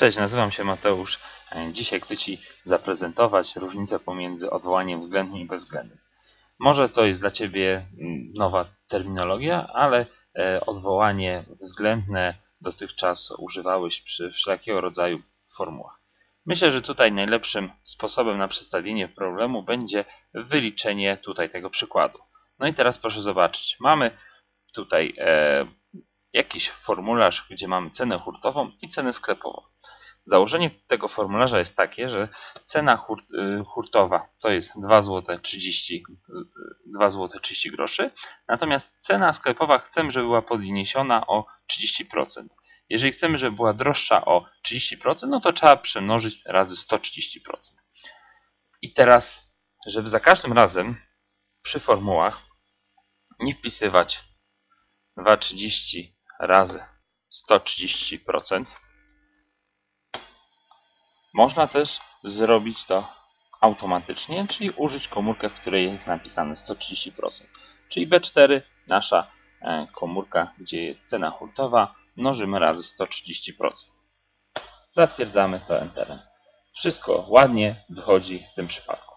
Cześć, nazywam się Mateusz. E, Dzisiaj chcę Ci zaprezentować różnicę pomiędzy odwołaniem względnym i bezwzględnym. Może to jest dla Ciebie mm, nowa terminologia, ale e, odwołanie względne dotychczas używałeś przy wszelkiego rodzaju formułach. Myślę, że tutaj najlepszym sposobem na przedstawienie problemu będzie wyliczenie tutaj tego przykładu. No i teraz proszę zobaczyć. Mamy tutaj e, jakiś formularz, gdzie mamy cenę hurtową i cenę sklepową. Założenie tego formularza jest takie, że cena hurt, y, hurtowa to jest 2 zł 30, 2 zł 30 groszy, natomiast cena sklepowa chcemy, żeby była podniesiona o 30%. Jeżeli chcemy, żeby była droższa o 30%, no to trzeba przemnożyć razy 130%. I teraz, żeby za każdym razem przy formułach nie wpisywać 2,30 razy 130%, można też zrobić to automatycznie, czyli użyć komórkę, w której jest napisane 130%. Czyli B4, nasza e, komórka, gdzie jest cena hurtowa, mnożymy razy 130%. Zatwierdzamy to Enterem. Wszystko ładnie wychodzi w tym przypadku.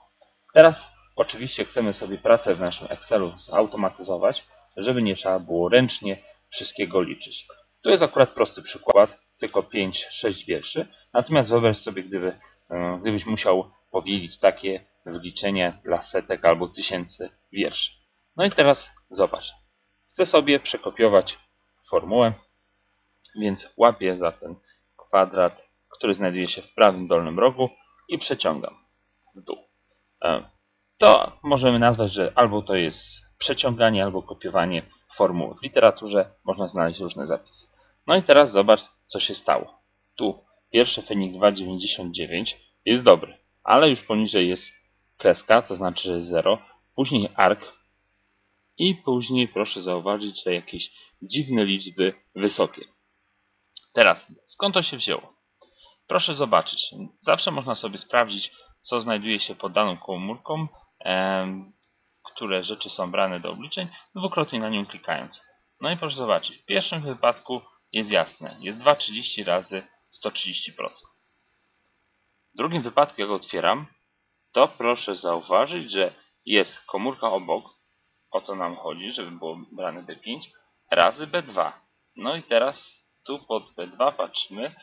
Teraz oczywiście chcemy sobie pracę w naszym Excelu zautomatyzować, żeby nie trzeba było ręcznie wszystkiego liczyć. Tu jest akurat prosty przykład, tylko 5-6 wierszy. Natomiast wyobraź sobie, gdyby, e, gdybyś musiał powielić takie wliczenie dla setek albo tysięcy wierszy. No i teraz zobacz. Chcę sobie przekopiować formułę, więc łapię za ten kwadrat, który znajduje się w prawym dolnym rogu i przeciągam w dół. E, to możemy nazwać, że albo to jest przeciąganie, albo kopiowanie formuły. W literaturze można znaleźć różne zapisy. No i teraz zobacz, co się stało. Tu pierwszy Fenik 2,99 jest dobry, ale już poniżej jest kreska, to znaczy, że jest 0. Później ark i później proszę zauważyć, że jakieś dziwne liczby wysokie. Teraz, skąd to się wzięło? Proszę zobaczyć. Zawsze można sobie sprawdzić, co znajduje się pod daną komórką, które rzeczy są brane do obliczeń, dwukrotnie na nią klikając. No i proszę zobaczyć. W pierwszym wypadku jest jasne. Jest 2,30 razy 130%. W drugim wypadku, jak otwieram, to proszę zauważyć, że jest komórka obok, o to nam chodzi, żeby było brane B5, razy B2. No i teraz tu pod B2 patrzymy,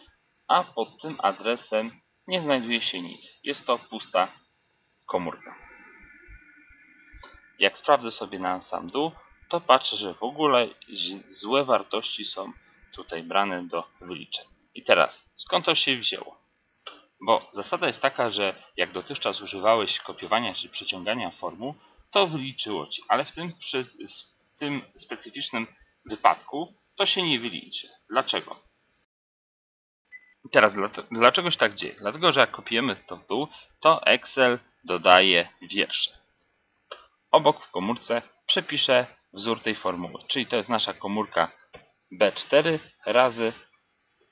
a pod tym adresem nie znajduje się nic. Jest to pusta komórka. Jak sprawdzę sobie na sam dół, to patrzę, że w ogóle złe wartości są tutaj brane do wyliczeń. I teraz, skąd to się wzięło? Bo zasada jest taka, że jak dotychczas używałeś kopiowania czy przeciągania formuł, to wyliczyło ci, ale w tym, przy, w tym specyficznym wypadku to się nie wyliczy. Dlaczego? I teraz, dlaczego się tak dzieje? Dlatego, że jak kopiujemy to w dół, to Excel dodaje wiersze. Obok w komórce przepiszę wzór tej formuły, czyli to jest nasza komórka B4 razy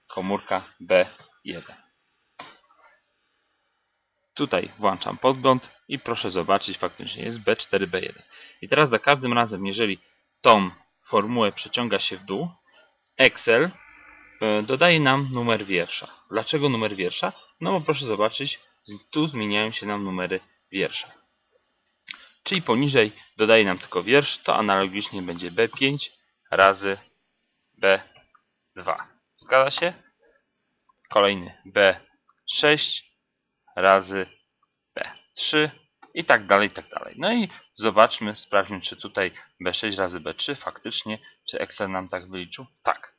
komórka B1. Tutaj włączam podgląd i proszę zobaczyć, faktycznie jest B4, B1. I teraz za każdym razem, jeżeli tą formułę przeciąga się w dół, Excel e, dodaje nam numer wiersza. Dlaczego numer wiersza? No bo proszę zobaczyć, tu zmieniają się nam numery wiersza. Czyli poniżej dodaje nam tylko wiersz, to analogicznie będzie B5 razy B2. Zgadza się? Kolejny B6 razy B3 i tak dalej, i tak dalej. No i zobaczmy, sprawdźmy, czy tutaj B6 razy B3 faktycznie, czy Excel nam tak wyliczył? Tak.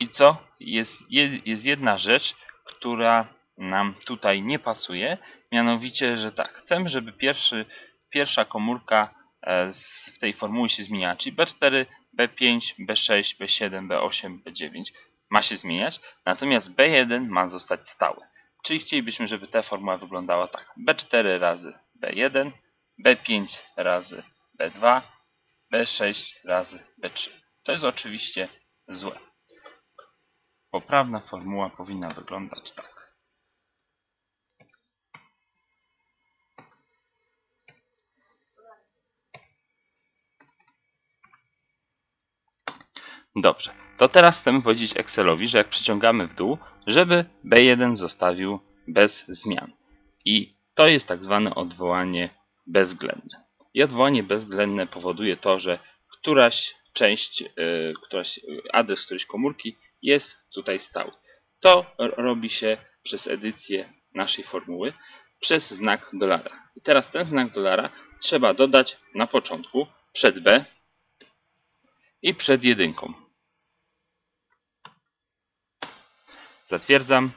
I co? Jest, jest jedna rzecz, która nam tutaj nie pasuje, mianowicie, że tak, chcemy, żeby pierwszy, pierwsza komórka e, w tej formuły się zmieniała, czyli B4 B5, B6, B7, B8, B9 ma się zmieniać, natomiast B1 ma zostać stały. Czyli chcielibyśmy, żeby ta formuła wyglądała tak. B4 razy B1, B5 razy B2, B6 razy B3. To jest oczywiście złe. Poprawna formuła powinna wyglądać tak. Dobrze. To teraz chcemy powiedzieć Excelowi, że jak przeciągamy w dół, żeby B1 zostawił bez zmian. I to jest tak zwane odwołanie bezwzględne. I odwołanie bezwzględne powoduje to, że któraś część, yy, któraś, adres którejś komórki jest tutaj stały. To robi się przez edycję naszej formuły przez znak dolara. I teraz ten znak dolara trzeba dodać na początku przed B i przed jedynką. Zatwierdzam.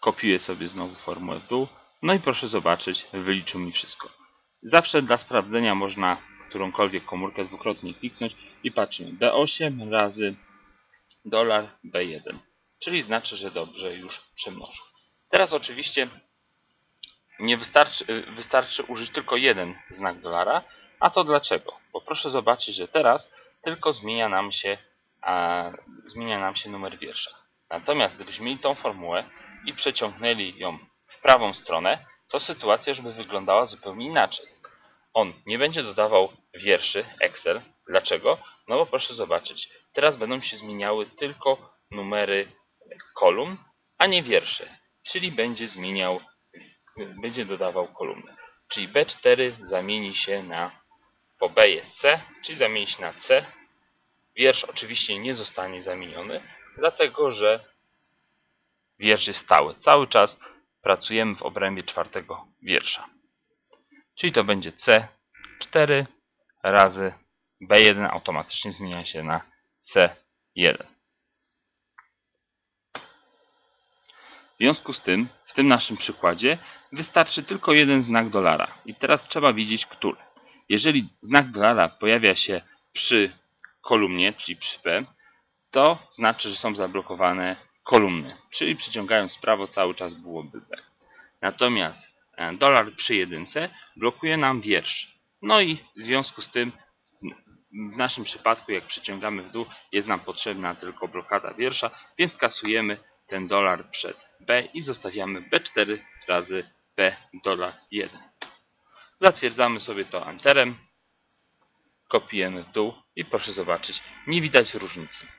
Kopiuję sobie znowu formułę w dół. No i proszę zobaczyć, wyliczył mi wszystko. Zawsze dla sprawdzenia można którąkolwiek komórkę dwukrotnie kliknąć i patrzymy B8 razy dolar B1. Czyli znaczy, że dobrze już przemnożył. Teraz oczywiście nie wystarczy, wystarczy użyć tylko jeden znak dolara. A to dlaczego? Bo proszę zobaczyć, że teraz tylko zmienia nam się, a, zmienia nam się numer wiersza. Natomiast gdybyśmy mieli tą formułę i przeciągnęli ją w prawą stronę, to sytuacja już by wyglądała zupełnie inaczej. On nie będzie dodawał wierszy Excel. Dlaczego? No bo proszę zobaczyć, teraz będą się zmieniały tylko numery kolumn, a nie wiersze. Czyli będzie zmieniał, będzie dodawał kolumnę. Czyli B4 zamieni się na, po B jest C, czyli zamieni się na C. Wiersz oczywiście nie zostanie zamieniony, dlatego że wiersz jest stały. Cały czas pracujemy w obrębie czwartego wiersza. Czyli to będzie C4 razy B1 automatycznie zmienia się na C1. W związku z tym, w tym naszym przykładzie, wystarczy tylko jeden znak dolara. I teraz trzeba wiedzieć, który. Jeżeli znak dolara pojawia się przy kolumnie, czyli przy P, to znaczy, że są zablokowane kolumny. Czyli przyciągając prawo cały czas byłoby B. Natomiast e, dolar przy jedynce blokuje nam wiersz. No i w związku z tym w naszym przypadku, jak przyciągamy w dół, jest nam potrzebna tylko blokada wiersza, więc kasujemy ten dolar przed B i zostawiamy B4 razy B dolar 1. Zatwierdzamy sobie to Enterem, kopiujemy w dół i proszę zobaczyć, nie widać różnicy.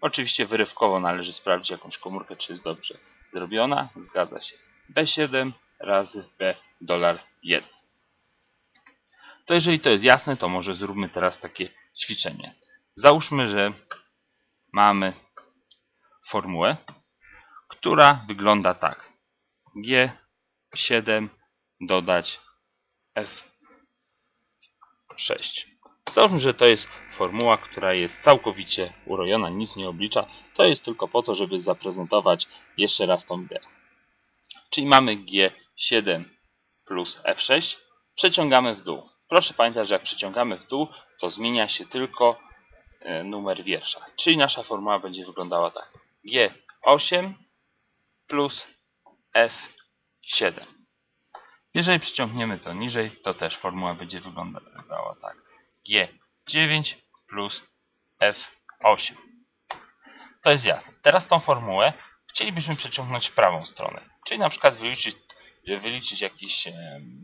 Oczywiście wyrywkowo należy sprawdzić jakąś komórkę, czy jest dobrze zrobiona. Zgadza się. B7 razy B dolar 1. To jeżeli to jest jasne, to może zróbmy teraz takie ćwiczenie. Załóżmy, że mamy formułę, która wygląda tak. G7 dodać F6. Załóżmy, że to jest formuła, która jest całkowicie urojona, nic nie oblicza. To jest tylko po to, żeby zaprezentować jeszcze raz tą ideę. Czyli mamy G7 plus F6, przeciągamy w dół. Proszę pamiętać, że jak przeciągamy w dół, to zmienia się tylko e, numer wiersza. Czyli nasza formuła będzie wyglądała tak. G8 plus F7. Jeżeli przyciągniemy to niżej, to też formuła będzie wyglądała tak. G9 plus F8. To jest jasne. Teraz tą formułę chcielibyśmy przeciągnąć w prawą stronę. Czyli na przykład wyliczyć, wyliczyć jakieś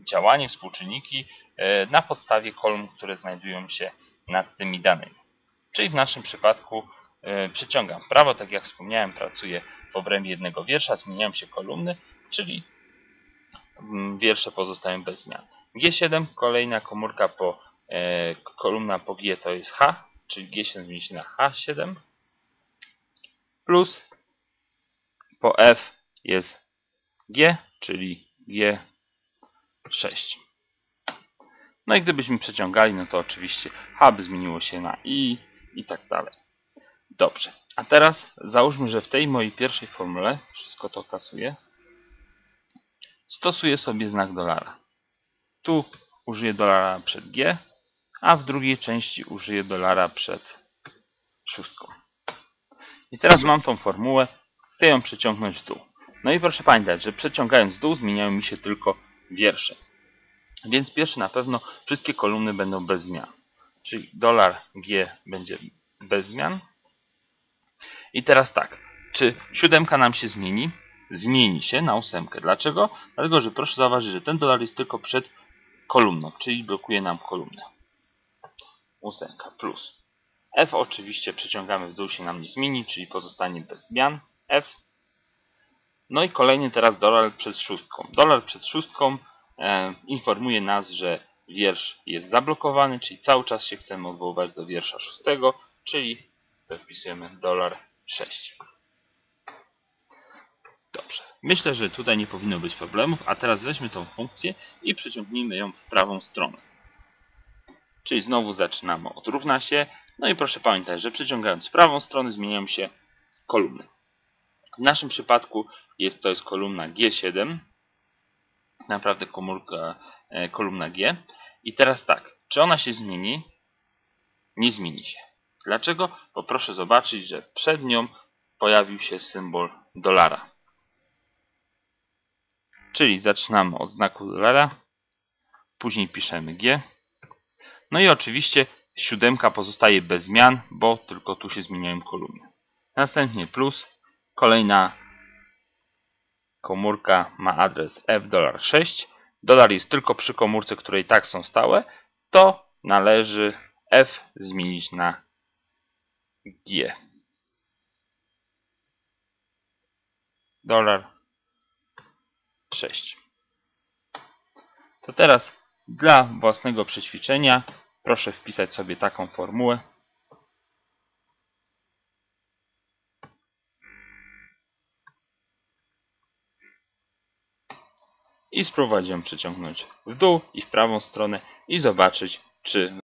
działanie, współczynniki e, na podstawie kolumn, które znajdują się nad tymi danymi. Czyli w naszym przypadku e, przeciągam prawo, tak jak wspomniałem, pracuję w obrębie jednego wiersza, zmieniają się kolumny, czyli mm, wiersze pozostają bez zmian. G7, kolejna komórka po kolumna po G to jest H, czyli G7 zmieni na H7, plus po F jest G, czyli G6. No i gdybyśmy przeciągali, no to oczywiście H by zmieniło się na I i tak dalej. Dobrze. A teraz załóżmy, że w tej mojej pierwszej formule, wszystko to kasuję, stosuję sobie znak dolara. Tu użyję dolara przed G, a w drugiej części użyję dolara przed szóstką. I teraz mam tą formułę, chcę ją przeciągnąć w dół. No i proszę pamiętać, że przeciągając w dół zmieniają mi się tylko wiersze. Więc pierwszy na pewno wszystkie kolumny będą bez zmian. Czyli dolar G będzie bez zmian, i teraz tak, czy siódemka nam się zmieni? Zmieni się na ósemkę. Dlaczego? Dlatego, że proszę zauważyć, że ten dolar jest tylko przed kolumną, czyli blokuje nam kolumnę. Ósemka plus F oczywiście przeciągamy w dół się nam nie zmieni, czyli pozostanie bez zmian. F. No i kolejny teraz dolar przed szóstką. Dolar przed szóstką e, informuje nas, że wiersz jest zablokowany, czyli cały czas się chcemy odwoływać do wiersza szóstego, czyli wpisujemy dolar 6. Dobrze. Myślę, że tutaj nie powinno być problemów, a teraz weźmy tą funkcję i przeciągnijmy ją w prawą stronę. Czyli znowu zaczynamy od równa się. No i proszę pamiętać, że przeciągając w prawą stronę zmieniają się kolumny. W naszym przypadku jest to jest kolumna G7. Naprawdę komórka, e, kolumna G. I teraz tak, czy ona się zmieni? Nie zmieni się. Dlaczego? Bo proszę zobaczyć, że przed nią pojawił się symbol dolara. Czyli zaczynamy od znaku dolara, później piszemy G. No i oczywiście siódemka pozostaje bez zmian, bo tylko tu się zmieniają kolumny. Następnie plus, kolejna komórka ma adres F$6. Dolar jest tylko przy komórce, której tak są stałe, to należy F zmienić na G. Dolar 6. To teraz dla własnego przećwiczenia proszę wpisać sobie taką formułę. I spróbować ją przeciągnąć w dół i w prawą stronę i zobaczyć, czy